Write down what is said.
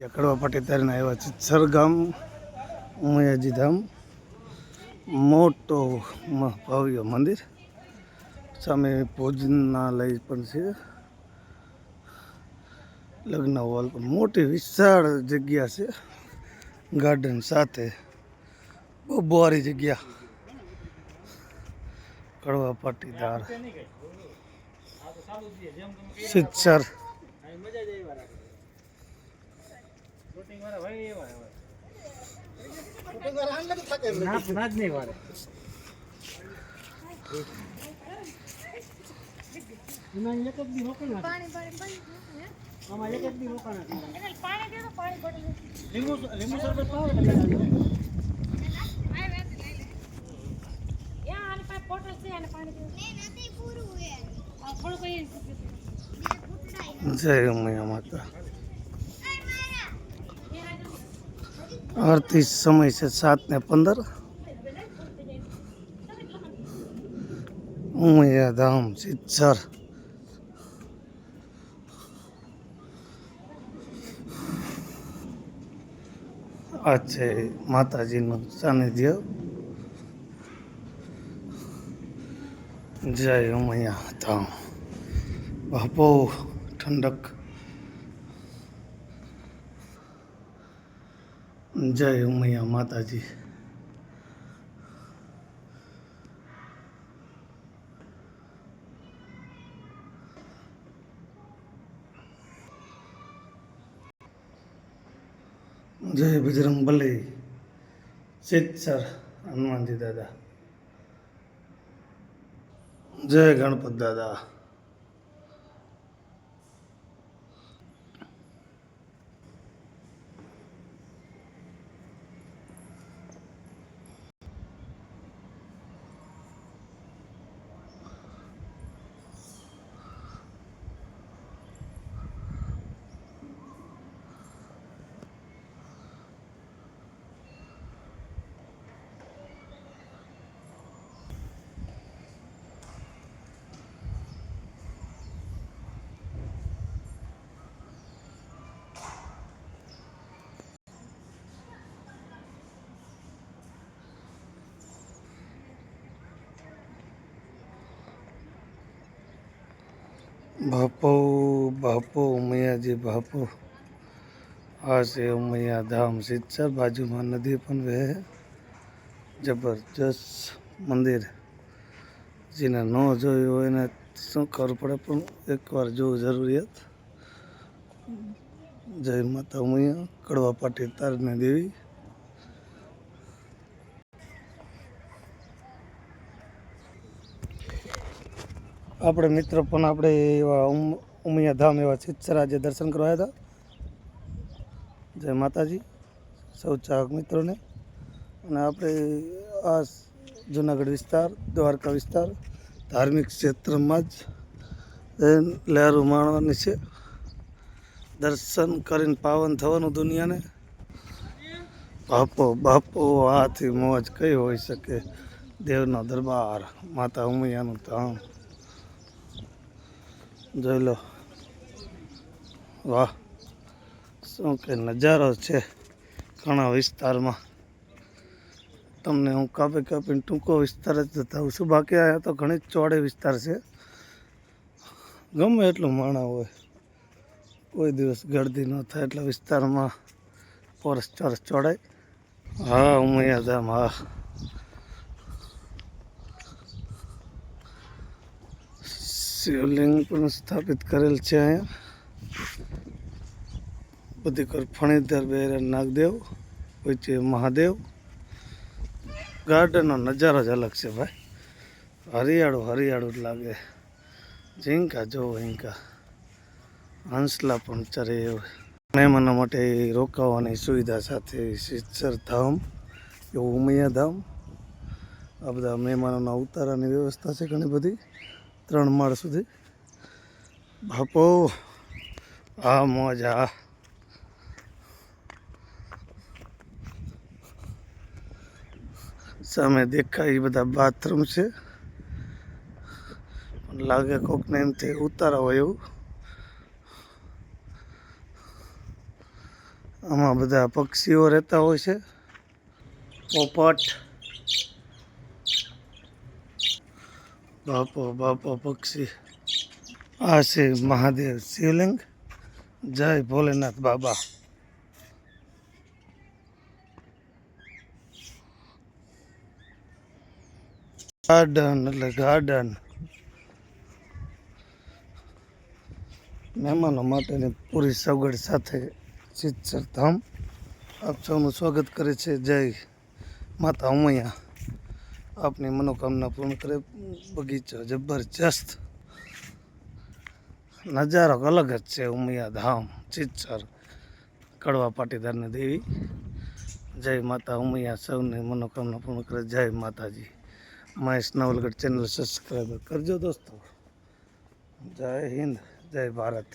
કડવા પાટીદારીને આવ્યા છે. સરગામ ઉમયાજી ધામ મોટો ભવ્ય મંદિર. સામે ભોજનાલય પણ છે. લગ્ન હોલ પણ મોટી વિશાળ જગ્યા છે. ગાર્ડન સાથે બહુ બોરી જગ્યા. કડવા પાટીદાર સિત્સર પાણી પાણી પાણી આમાં એક એક દી રોકાણા એને પાણી દે તો પાણી બોટલ લીંબુ લીંબુ શરબત પાવો એટલે બોટલ છે અને પાણી દે. નથી પૂરું હે થોડું કઈ જય ઉમિયા માતા. આરતી સમય છે સાત ને પંદર. ઉમિયા ધામ સિત્સર આ છે માતાજીનું સાનિધ્ય. જય ઉમિયા ધામ. બાપો ઠંડક જય ઉમૈયા માતાજી. જય બજરંગ બલી. સર હનુમાનજી દાદા. જય ગણપત દાદા. બાપો બાપો, ઉમૈયાજી બાપો. આ છે ઉમૈયા ધામ સિત્સર બાજુમાં નદી પણ વહે. જબરજસ્ત મંદિર. જેને ન જોયું હોય એને શું ખબર પડે પણ એકવાર જોવું જરૂરિયાત. જય માતા ઉમૈયા. કડવા પાટી તારને દેવી. આપણે મિત્રો પણ આપણે એવા ઉમ- ઉમિયા ધામ એવા સિત્સર જે દર્શન કરવા હતા. જય માતાજી. સૌ ચાહક મિત્રોને. અને આપણે આ જુનાગઢ વિસ્તાર, દ્વારકા વિસ્તાર, ધાર્મિક ક્ષેત્રમાં જ લહેરું માણવાની છે. દર્શન કરીને પાવન થવાનું દુનિયાને. બાપો બાપો, આથી મોજ કઈ હોઈ શકે? દેવનો દરબાર, માતા ઉમૈયાનું ધામ. જોઈ લો. વાહ. શું કે નજારો છે ઘણા વિસ્તારમાં. તમને હું કાપી કાપીને ટૂંકો વિસ્તાર જ બતાવું છું. બાકી આ તો ઘણી ચોડે વિસ્તાર છે. ગમે એટલું માણા હોય. કોઈ દિવસ ગળદી ન થાય એટલા વિસ્તારમાં. પોરસ ચોરસ ચોડાય. હા જામ હા. શિવલિંગ પણ સ્થાપિત કરેલ છે અહીંયા. બધી કર ફણીધર બેર નાગદેવ, વચ્ચે મહાદેવ. ગાર્ડનનો નજારો જ અલગ છે ભાઈ. હરિયાળું હરિયાળું જ લાગે. ઝીંકા જોવો ઝીંકા. હંસલા પણ ચરે મહેમાનો માટે રોકાવાની સુવિધા સાથે સિત્સર ધામ એવું ઉમૈયા ધામ. આ બધા મહેમાનોના ઉતારાની વ્યવસ્થા છે ઘણી બધી. ત્રણ માળ સુધી. બાપો, આ મોજ. સામે દેખાય એ બધા બાથરૂમ છે. લાગે કોકને એમથી ઉતારા હોય એવું. આમાં બધા પક્ષીઓ રહેતા હોય છે. પોપટ. બાપો બાપો, પક્ષી. આ છે મહાદેવ શિવલિંગ. જય ભોલેનાથ બાબા. ગાર્ડન એટલે ગાર્ડન મહેમાનો માટેની પૂરી સગવડ સાથે ચિત્સર ધામ. આપ સૌનું સ્વાગત કરે છે. જય માતા ઉમૈયા. આપની મનોકામના પૂર્ણ કરે. બગીચો જબરજસ્ત નજારો અલગ જ છે ઉમૈયા ધામ સિદ્ધસર કડવા પાટીદારની દેવી. જય માતા ઉમૈયા, સૌની મનોકામના પૂર્ણ કરે. જય માતાજી. મહેશ નવલગઢ ચેનલ સબસ્ક્રાઈબ કરજો દોસ્તો. જય હિન્દ, જય ભારત.